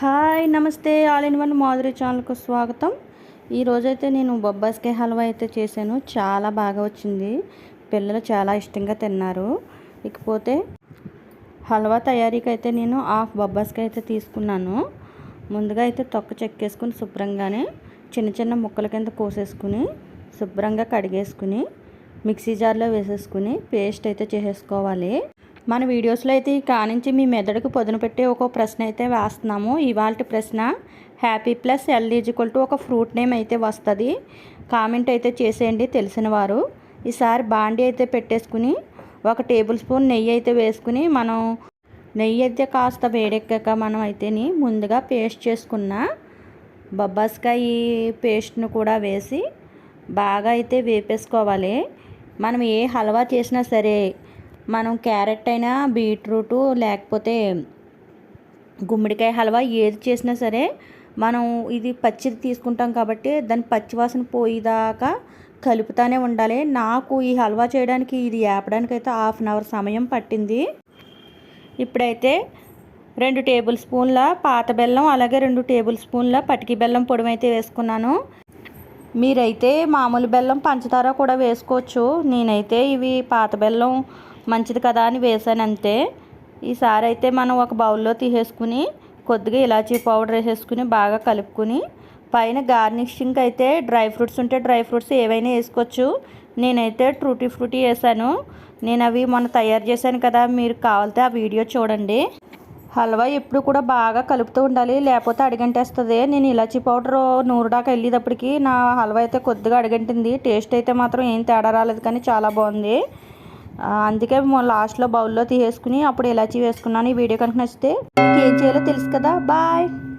Hi నమస్తే. All in one Madhuri ఛానల్కు స్వాగతం. ఈరోజైతే నేను బొబ్బాస్కాయ హల్వా అయితే చేశాను. చాలా బాగా వచ్చింది. పిల్లలు చాలా ఇష్టంగా తిన్నారు. ఇకపోతే హల్వా తయారీకి అయితే నేను హాఫ్ బొబ్బాస్కాయ అయితే తీసుకున్నాను. ముందుగా అయితే తొక్క చెక్కేసుకుని శుభ్రంగానే చిన్న చిన్న ముక్కల కింద కోసేసుకుని శుభ్రంగా కడిగేసుకుని మిక్సీ జార్లో వేసేసుకుని పేస్ట్ అయితే చేసేసుకోవాలి. మన వీడియోస్లో అయితే ఈ కానించి మీ మెదడుకు పొదును పెట్టే ఒక ప్రశ్న అయితే వేస్తున్నాము. ఇవాళ ప్రశ్న happy plus L equal to ఒక ఫ్రూట్ నేమ్ అయితే వస్తుంది. కామెంట్ అయితే చేసేయండి తెలిసిన వారు. ఈసారి బాండి అయితే పెట్టేసుకుని ఒక టేబుల్ స్పూన్ నెయ్యి అయితే వేసుకుని మనం నెయ్యి అయితే కాస్త వేడెక్కాక మనం అయితేని ముందుగా పేస్ట్ చేసుకున్న బొబ్బాస్కాయ పేస్ట్ను కూడా వేసి బాగా అయితే వేపేసుకోవాలి. మనం ఏ హల్వా చేసినా సరే మనం క్యారెట్ అయినా బీట్రూటు లేకపోతే గుమ్మడికాయ హల్వా ఏది చేసినా సరే మనం ఇది పచ్చిది తీసుకుంటాం కాబట్టి దాని పచ్చివాసన పోయేదాకా కలుపుతానే ఉండాలి. నాకు ఈ హల్వా చేయడానికి ఇది ఏపడానికి అయితే హాఫ్ అన్ అవర్ సమయం పట్టింది. ఇప్పుడైతే రెండు టేబుల్ స్పూన్ల పాత బెల్లం అలాగే రెండు టేబుల్ స్పూన్ల పటికి బెల్లం పొడి అయితే వేసుకున్నాను. మీరైతే మామూలు బెల్లం పంచదార కూడా వేసుకోవచ్చు. నేనైతే ఇవి పాత బెల్లం మంచిది కదా అని వేసాను అంతే ఈసారి అయితే మనం ఒక బౌల్లో తీసేసుకుని కొద్దిగా ఇలాచీ పౌడర్ వేసేసుకుని బాగా కలుపుకుని పైన గార్నిషింగ్ అయితే డ్రై ఫ్రూట్స్ ఉంటే డ్రై ఫ్రూట్స్ ఏవైనా వేసుకోవచ్చు. నేనైతే ట్రూటీ ఫ్రూటీ వేసాను. నేను అవి మొన్న తయారు చేశాను కదా మీరు కావాలితే ఆ వీడియో చూడండి. హల్వా ఎప్పుడు కూడా బాగా కలుపుతూ ఉండాలి లేకపోతే అడిగంటేస్తుంది. నేను ఇలాచీ పౌడర్ నూరు దాకా వెళ్ళేటప్పటికి నా హల్వా అయితే కొద్దిగా అడిగంటింది. టేస్ట్ అయితే మాత్రం ఏం తేడా రాలేదు కానీ చాలా బాగుంది. అందుకే లాస్ట్లో బౌల్లో తీసేసుకుని అప్పుడు ఇలాచి వేసుకున్నాను. ఈ వీడియో కనుక నచ్చితే మీకు ఏం చేయాలో తెలుసు కదా. బాయ్.